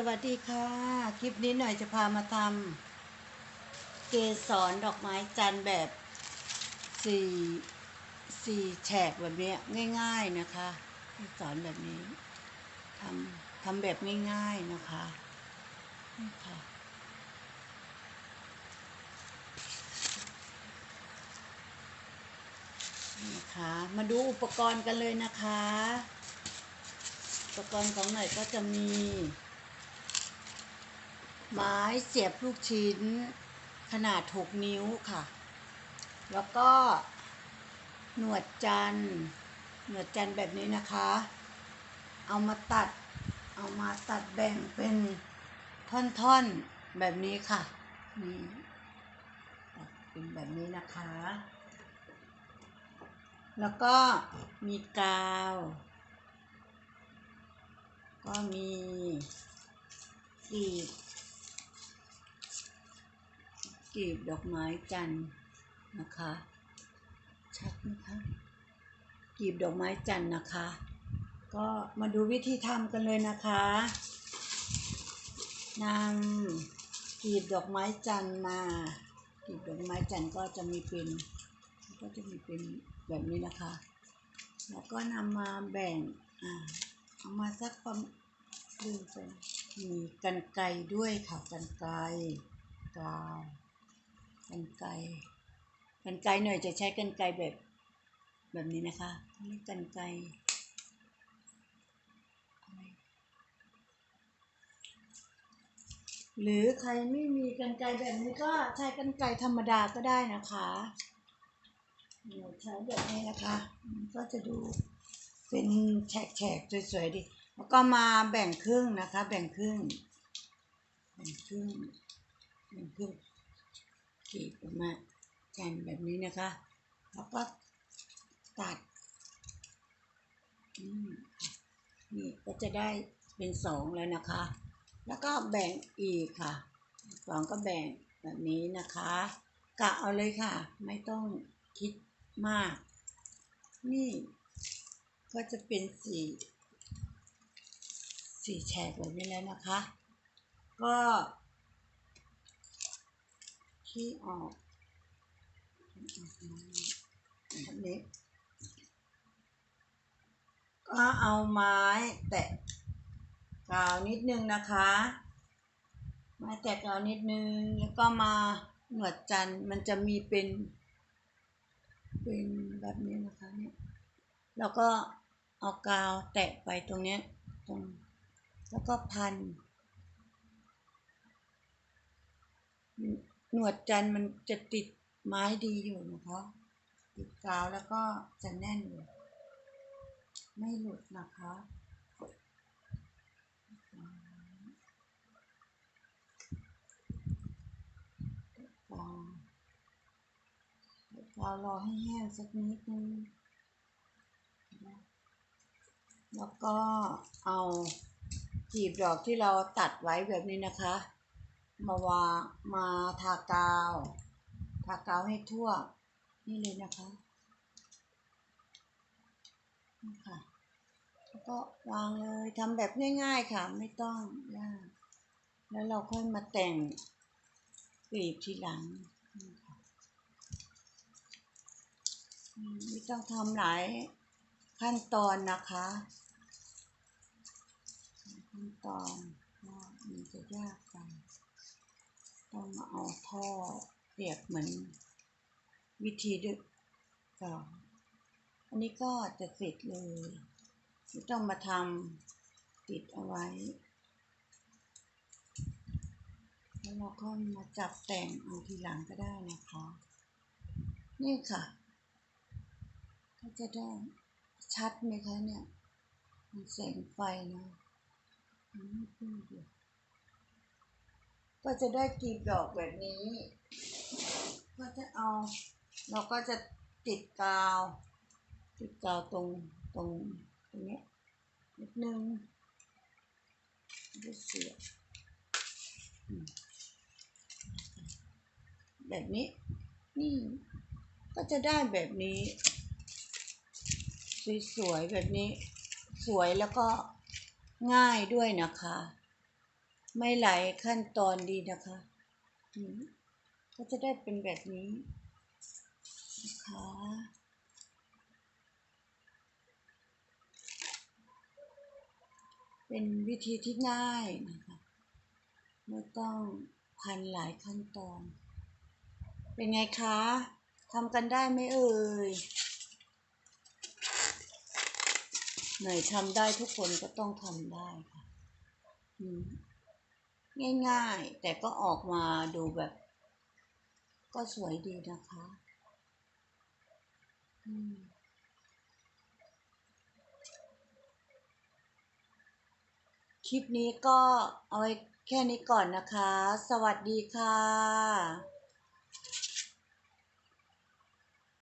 สวัสดีค่ะ คลิปนี้หน่อยจะพามาทำเกสรดอกไม้จันทร์แบบสี่สี่แฉกแบบเนี้ยง่าย ๆนะคะเกสรแบบนี้ทำทำแบบง่ายๆนะคะนี่ค่ะนี่นะคะมาดูอุปกรณ์กันเลยนะคะ อุปกรณ์ของหน่อยก็จะมี ไม้เสียบลูกชิ้น ขนาด 6 นิ้วค่ะ แล้วก็หนวดจันหนวดจันแบบนี้นะคะ เอามาตัด เอามาตัดแบ่งเป็นท่อนๆแบบนี้ค่ะ นี่เป็นแบบนี้นะคะ แล้วก็มีกาว ก็มีกลีบ กลีบดอกไม้จันทร์นะคะชัดไหมคะกีบดอกไม้จันทร์นะคะ ก็มาดูวิธีทำกันเลยนะคะนำกีบดอกไม้จันทร์มากีบดอกไม้จันทร์ก็จะมีเป็นก็จะมีเป็นแบบนี้นะคะ แล้วก็นำมาแบ่งอ่าเอามาสักประมาณดูไปมีกันไกรด้วยค่ะกันไกรกาว กันไกรกันไกรหน่อยจะใช้กันไกรแบบแบบนี้นะคะเรียกกันไกรอะไรหรือใครไม่มีกันไกรแบบนี้ก็ใช้กันไกรธรรมดาก็ได้นะคะเดี๋ยวใช้แบบนี้นะคะมันก็จะดูเป็นแฉกๆสวยๆดีแล้วก็มาแบ่งครึ่งนะคะ แบ่งครึ่งแบ่งครึ่งแบ่งครึ่ง กรีดออกมาแกนแบบนี้นะคะ แล้วก็ตัดนี่ก็จะได้เป็นสองแล้วนะคะ แล้วก็แบ่งอีกค่ะสองก็แบ่งแบบนี้นะคะกะเอาเลยค่ะ ไม่ต้องคิดมาก นี่ก็จะเป็นสี่สี่แฉกแบบนี้แล้วนะคะ ก็ ที่ออกแบบนี้ก็เอาไม้แตะกาวนิดนึงนะคะ ไม้แตะกาวนิดนึง แล้วก็มาหนวดจันมันจะมีเป็น เป็นแบบนี้นะคะเนี่ยแล้วก็เอากาวแตะไปตรงเนี้ยตรงแล้วก็พัน หนวดจันมันจะติดไม้ดีอยู่นะคะ ติดกาวแล้วก็จะแน่นอยู่ไม่หลุดนะคะกาวการอให้แห้งสักนิดนึง แล้วก็เอาจีบดอกที่เราตัดไว้แบบนี้นะคะ มาวางมาทากาว ทากาวให้ทั่ว นี่เลยนะคะนี่ค่ะแล้วก็วางเลยทำแบบง่ายๆค่ะ ไม่ต้องยากแล้วเราค่อยมาแต่งกลีบทีหลังไม่ต้องทำหลายขั้นตอนนะคะขั้นตอนมันจะยากไป ต้องมาเอาท่อเปียกเหมือนวิธีดึกก่อนอันนี้ก็จะเสร็จเลยไม่ต้องมาทำติดเอาไว้ แล้วเราก็มาจับแต่งเอาทีหลังก็ได้นะคะ นี่ค่ะ ก็จะได้ชัดไหมคะเนี่ย มันแสงไฟนะอืมขึ้นอยู่ ก็จะได้กลีบดอกแบบนี้ ก็จะเอา เราก็จะติดกาว ติดกาวตรงตรงตรงนี้นิดนึงจะเสียแบบนี้ นี่ ก็จะได้แบบนี้ สวยๆแบบนี้ สวยแล้วก็ง่ายด้วยนะคะ ไม่หลายขั้นตอนดีนะคะอืมก็จะได้เป็นแบบนี้นะคะเป็นวิธีที่ง่ายนะคะไม่ต้องพันหลายขั้นตอน เป็นไงคะทำกันได้ไหมเอ่ยเหน่อยทำได้ทุกคนก็ต้องทำได้ค่ะอืม ง่ายๆ แต่ก็ออกมาดูแบบ ก็สวยดีนะคะคลิปนี้ก็เอาไว้แค่นี้ก่อนนะคะ สวัสดีค่ะ